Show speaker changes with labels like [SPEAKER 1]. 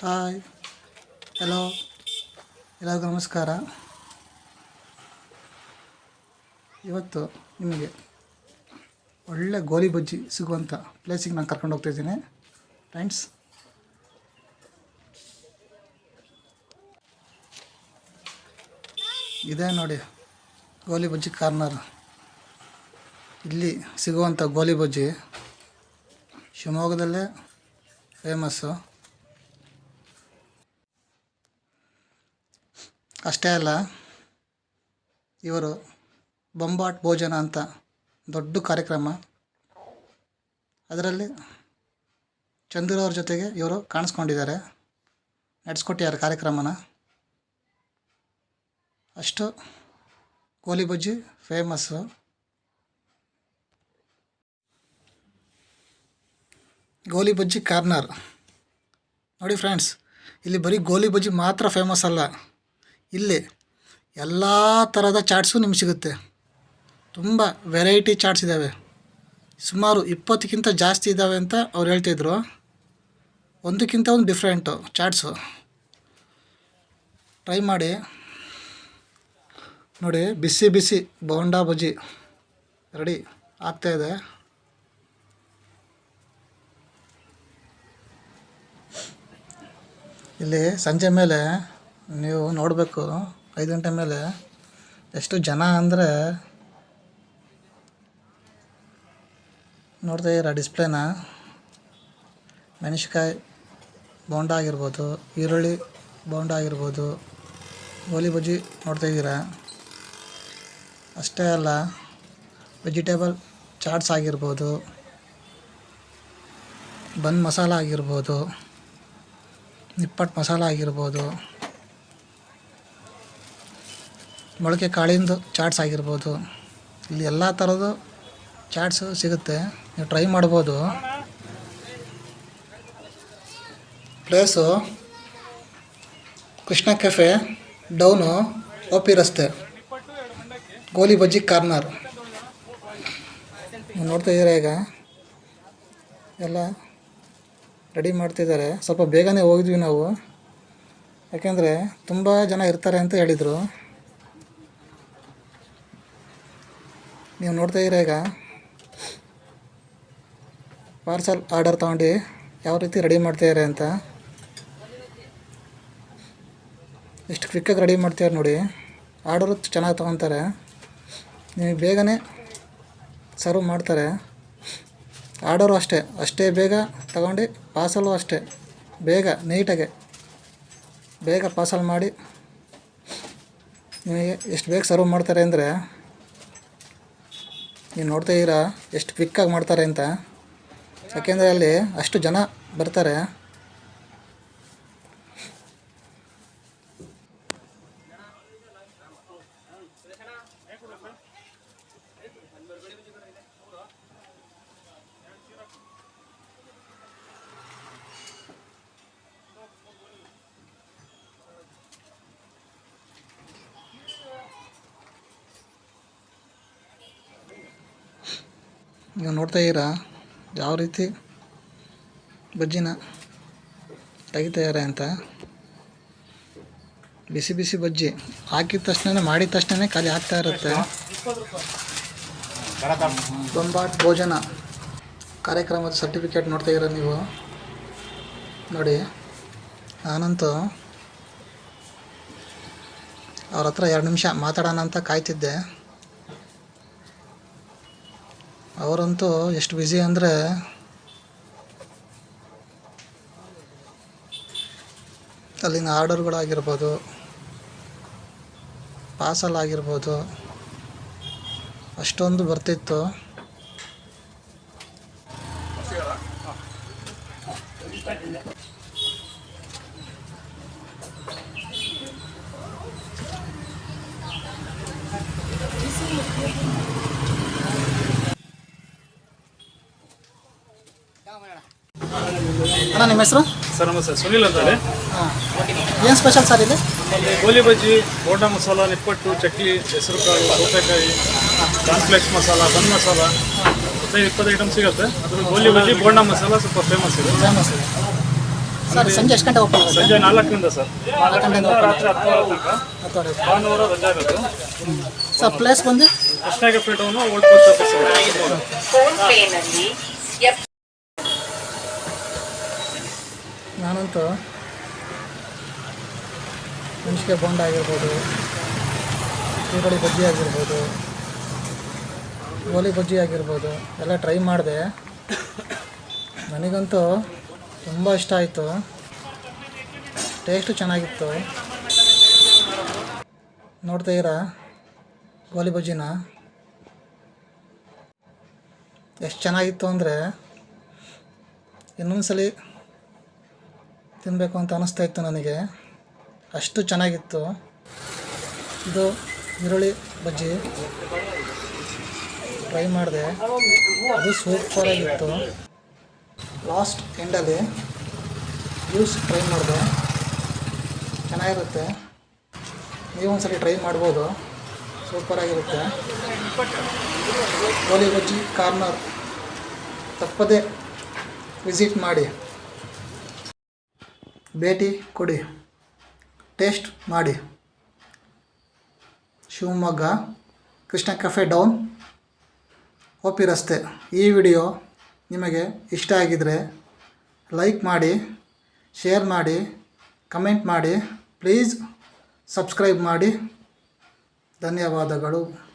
[SPEAKER 1] Hi. Hello ಎಲ್ಲರಿಗೂ ನಮಸ್ಕಾರ. ಇವತ್ತು ನಿಮಗೆ ಒಳ್ಳೆ ಗೋಲಿ ಬಜ್ಜಿ ಸಿಗುವಂಥ ಪ್ಲೇಸಿಗೆ ನಾನು ಕರ್ಕೊಂಡು ಹೋಗ್ತಾಯಿದ್ದೀನಿ ಫ್ರೆಂಡ್ಸ್ ಇದೇ ನೋಡಿ, ಗೋಲಿ ಬಜ್ಜಿ ಕಾರ್ನರ್ ಇಲ್ಲಿ ಸಿಗುವಂಥ ಗೋಲಿ ಬಜ್ಜಿ ಶಿವಮೊಗ್ಗದಲ್ಲೇ ಫೇಮಸ್ಸು ಅಷ್ಟೇ ಅಲ್ಲ, ಇವರು ಬೊಂಬಾಟ್ ಭೋಜನ ಅಂತ ದೊಡ್ಡ ಕಾರ್ಯಕ್ರಮ. ಅದರಲ್ಲಿ ಚಂದ್ರವ್ರ ಜೊತೆಗೆ ಇವರು ಕಾಣಿಸ್ಕೊಂಡಿದ್ದಾರೆ. ನಡೆಸ್ಕೊಟ್ಟಿದ್ದಾರೆ ಕಾರ್ಯಕ್ರಮನ? ಅಷ್ಟು ಕೋಲಿ ಬಜ್ಜಿ ಫೇಮಸ್ಸು ಗೋಲಿ ಬಜ್ಜಿ ಕಾರ್ನರ್. ನೋಡಿ ಫ್ರೆಂಡ್ಸ್ ಇಲ್ಲಿ ಬರೀ ಗೋಲಿ ಬಜ್ಜಿ ಮಾತ್ರ ಫೇಮಸ್ ಅಲ್ಲ. ಇಲ್ಲಿ ಎಲ್ಲ ಥರದ ಚಾಟ್ಸು ನಿಮ್ಗೆ ಸಿಗುತ್ತೆ. ತುಂಬ ವೆರೈಟಿ ಚಾಟ್ಸ್ ಇದ್ದಾವೆ ಸುಮಾರು ಇಪ್ಪತ್ತಕ್ಕಿಂತ ಜಾಸ್ತಿ ಇದ್ದಾವೆ ಅಂತ ಅವ್ರು ಹೇಳ್ತಿದ್ರು ಒಂದಕ್ಕಿಂತ ಒಂದು ಡಿಫ್ರೆಂಟು ಚಾಟ್ಸು. ಟ್ರೈ ಮಾಡಿ. ನೋಡಿ, ಬಿಸಿ ಬಿಸಿ ಬೋಂಡಾ ಬಜ್ಜಿ. ರೆಡಿ ಆಗ್ತಾಯಿದೆ ಇಲ್ಲಿ ಸಂಜೆ ಮೇಲೆ ನೀವು ನೋಡಬೇಕು ಐದು ಗಂಟೆ ಮೇಲೆ ಎಷ್ಟು ಜನ ಅಂದರೆ ನೋಡ್ತಾ ಇದ್ದೀರಾ ಡಿಸ್ಪ್ಲೇನ ಮೆಣಸಿನ್ಕಾಯಿ ಬೋಂಡ ಆಗಿರ್ಬೋದು, ಈರುಳ್ಳಿ ಬೋಂಡ ಆಗಿರ್ಬೋದು ಗೋಲಿ ಬಜ್ಜಿ ನೋಡ್ತಾ ಇದ್ದೀರಾ? ಅಷ್ಟೇ ಅಲ್ಲ ವೆಜಿಟೇಬಲ್ ಚಾಟ್ಸ್ ಆಗಿರ್ಬೋದು ಬನ್ ಮಸಾಲ ಆಗಿರ್ಬೋದು ನಿಪ್ಪಟ್ಟು ಮಸಾಲ ಆಗಿರ್ಬೋದು ಮೊಳಕೆ ಕಾಳಿಂದು ಚಾಟ್ಸ್ ಆಗಿರ್ಬೋದು. ಇಲ್ಲಿ ಎಲ್ಲ ಥರದ್ದು ಚಾಟ್ಸು ಸಿಗುತ್ತೆ. ನೀವು ಟ್ರೈ ಮಾಡ್ಬೋದು. Place Krishna cafe, town O P ರಸ್ತೆ, ಗೋಲಿ ಬಜ್ಜಿ ಕಾರ್ನರ್. ನೋಡ್ತಾ ಇದ್ದೀರಾ ಈಗ? ಎಲ್ಲ ರೆಡಿ ಮಾಡ್ತಿದ್ದಾರೆ. ಸ್ವಲ್ಪ ಬೇಗನೆ ಹೋಗಿದ್ವಿ ನಾವು. ಯಾಕೆಂದರೆ ತುಂಬ ಜನ ಇರ್ತಾರೆ ಅಂತ ಹೇಳಿದರು. ನೀವು ನೋಡ್ತಾ ಇದ್ದೀರಾ ಈಗ. ಪಾರ್ಸಲ್ ಆರ್ಡರ್ ತೊಗೊಂಡು, ಯಾವ ರೀತಿ ರೆಡಿ ಮಾಡ್ತಿದ್ದಾರೆ ಅಂತ. ಎಷ್ಟು ಕ್ವಿಕ್ಕಾಗಿ ರೆಡಿ ಮಾಡ್ತಿದ್ದಾರೆ ನೋಡಿ. ಆರ್ಡರು ಚೆನ್ನಾಗಿ ತೊಗೊತಾರೆ. ನೀವು ಬೇಗನೆ ಸರ್ವ್ ಮಾಡ್ತಾರೆ. ಆರ್ಡರು ಅಷ್ಟೇ ಅಷ್ಟೇ ಬೇಗ ತಗೊಂಡು ಪಾರ್ಸಲು ಅಷ್ಟೇ. ಬೇಗ ನೀಟಾಗೆ ಬೇಗ ಪಾರ್ಸಲ್ ಮಾಡಿ. ನಿಮಗೆ ಎಷ್ಟು ಬೇಗ ಸರ್ವ್ ಮಾಡ್ತಾರೆ ಅಂದರೆ ನೀವು ನೋಡ್ತಾ ಇದ್ದೀರಾ? ಎಷ್ಟು ಕ್ವಿಕ್ಕಾಗಿ ಮಾಡ್ತಾರೆ ಅಂತ. ಯಾಕೆಂದರೆ ಅಲ್ಲಿ ಅಷ್ಟು ಜನ ಬರ್ತಾರೆ. ನೀವು ನೋಡ್ತಾ ಇದ್ದೀರಾ? ಯಾವ ರೀತಿ ಬಜ್ಜಿನ ತೆಗಿತಾಯಾರೆ ಅಂತ? ಬಿಸಿ ಬಿಸಿ ಬಜ್ಜಿ ಹಾಕಿದ ತಕ್ಷಣ ಮಾಡಿದ ತಕ್ಷಣ ಖಾಲಿ ಆಗ್ತಾ ಇರುತ್ತೆ. ಬೊಂಬಾಟ್ ಭೋಜನ ಕಾರ್ಯಕ್ರಮದ ಸರ್ಟಿಫಿಕೇಟ್ ನೋಡ್ತಾ ಇರೋ ನೀವು? ನೋಡಿ, ನಾನಂತೂ ಅವ್ರ ಹತ್ರ ಎರಡು ನಿಮಿಷ ಮಾತಾಡೋಣ ಅಂತ ಕಾಯ್ತಿದ್ದೆ. ಅವರಂತೂ ಎಷ್ಟು ಬ್ಯುಸಿ ಅಂದರೆ ಅಲ್ಲಿನ ಆರ್ಡರ್ಗಳಾಗಿರ್ಬೋದು ಪಾರ್ಸಲ್ ಆಗಿರ್ಬೋದು ಅಷ್ಟೊಂದು ಬರ್ತಿತ್ತು. ನಿಮ್ಮ ಹೆಸರು?
[SPEAKER 2] ಸರ್ ನಮಸ್ತೆ. ಸುನಿಲ್ ಅಂತ ಹೇಳಿ.
[SPEAKER 1] ಹಾಂ. ಏನು ಸ್ಪೆಷಲ್ ಸರ್ ಇಲ್ಲಿ
[SPEAKER 2] ನಮ್ಮಲ್ಲಿ ಗೋಲಿ ಬಜ್ಜಿ ಬೋಂಡ ಮಸಾಲ ನಿಪ್ಪಟ್ಟು ಚಕ್ಲಿ ಹೆಸರು ಕಾಳು ಸೌತೆಕಾಯಿ ಕಾನ್ಫ್ಲೆಕ್ಸ್ ಮಸಾಲ ಬನ್ ಮಸಾಲ. ಹದಿನೈದು ಇಪ್ಪತ್ತು ಐಟಮ್ ಸಿಗುತ್ತೆ. ಅದ್ರಲ್ಲಿ ಗೋಲಿ ಬಜ್ಜಿ ಬೋಂಡ ಮಸಾಲ ಸ್ವಲ್ಪ ಫೇಮಸ್ ಇದೆ.
[SPEAKER 1] ಫೇಮಸ್ ಇದೆ. ಸರ್ ಸಂಜೆ ಎಷ್ಟು ಗಂಟೆ ಓಪನ್ ಆಗುತ್ತೆ?
[SPEAKER 2] ಸಂಜೆ ನಾಲ್ಕರಿಂದ ಸರ್. ನಾಲ್ಕರಿಂದ
[SPEAKER 1] open
[SPEAKER 2] ರಾತ್ರಿ ಹತ್ತುವರೆ ತನಕ
[SPEAKER 1] ಹತ್ತುವರೆ
[SPEAKER 2] ಭಾನುವಾರ ರಜಾ ಇರೋದು
[SPEAKER 1] ಸರ್ ಪ್ಲೇಸ್ ಬಂದು?
[SPEAKER 2] ಕೃಷ್ಣಾಗೆ town old post office
[SPEAKER 3] phone ಪೇನಲ್ಲಿ
[SPEAKER 1] ನಾನಂತೂ ಮೆಣಸಿಗೆ ಬೋಂಡ ಆಗಿರ್ಬೋದು, ಈರುಳ್ಳಿ ಬಜ್ಜಿ ಆಗಿರ್ಬೋದು ಗೋಲಿ ಬಜ್ಜಿ ಆಗಿರ್ಬೋದು, ಎಲ್ಲ ಟ್ರೈ ಮಾಡಿದೆ. ನನಗಂತೂ ತುಂಬ ಇಷ್ಟ ಆಯಿತು. ಟೇಸ್ಟು ಚೆನ್ನಾಗಿತ್ತು. ನೋಡ್ತಾ ಇರಾ ಗೋಲಿ ಬಜ್ಜಿನ. ಎಷ್ಟು ಚೆನ್ನಾಗಿತ್ತು ಅಂದರೆ ಇನ್ನೊಂದ್ಸಲಿ ತಿನ್ನಬೇಕು ಅಂತ ಅನ್ನಿಸ್ತಾ ಇತ್ತು ನನಗೆ. ಅಷ್ಟು ಚೆನ್ನಾಗಿತ್ತು. ಇದು ಈರುಳ್ಳಿ ಬಜ್ಜಿ. ಟ್ರೈ ಮಾಡಿದೆ. ಅದು ಸೂಪರಾಗಿತ್ತು. ಲಾಸ್ಟ್ ಎಂಡಲ್ಲಿ ಜ್ಯೂಸ್ ಟ್ರೈ ಮಾಡಿದೆ. ಚೆನ್ನಾಗಿರುತ್ತೆ. ನೀವು ಸರಿ ಟ್ರೈ ಮಾಡ್ಬೋದು. ಸೂಪರಾಗಿರುತ್ತೆ. ಗೋಲಿ ಬಜ್ಜಿ ಕಾರ್ನರ್ ತಪ್ಪದೇ ವಿಸಿಟ್ ಮಾಡಿ. ಭೇಟಿ ಕೊಡಿ. ಟೇಸ್ಟ್ ಮಾಡಿ. Shivamogga, Krishna cafe down O ರಸ್ತೆ. ಈ ವಿಡಿಯೋ ನಿಮಗೆ ಇಷ್ಟ ಆಗಿದರೆ ಲೈಕ್ ಮಾಡಿ ಶೇರ್ ಮಾಡಿ ಕಮೆಂಟ್ ಮಾಡಿ. ಪ್ಲೀಸ್ ಸಬ್ಸ್ಕ್ರೈಬ್ ಮಾಡಿ. ಧನ್ಯವಾದಗಳು.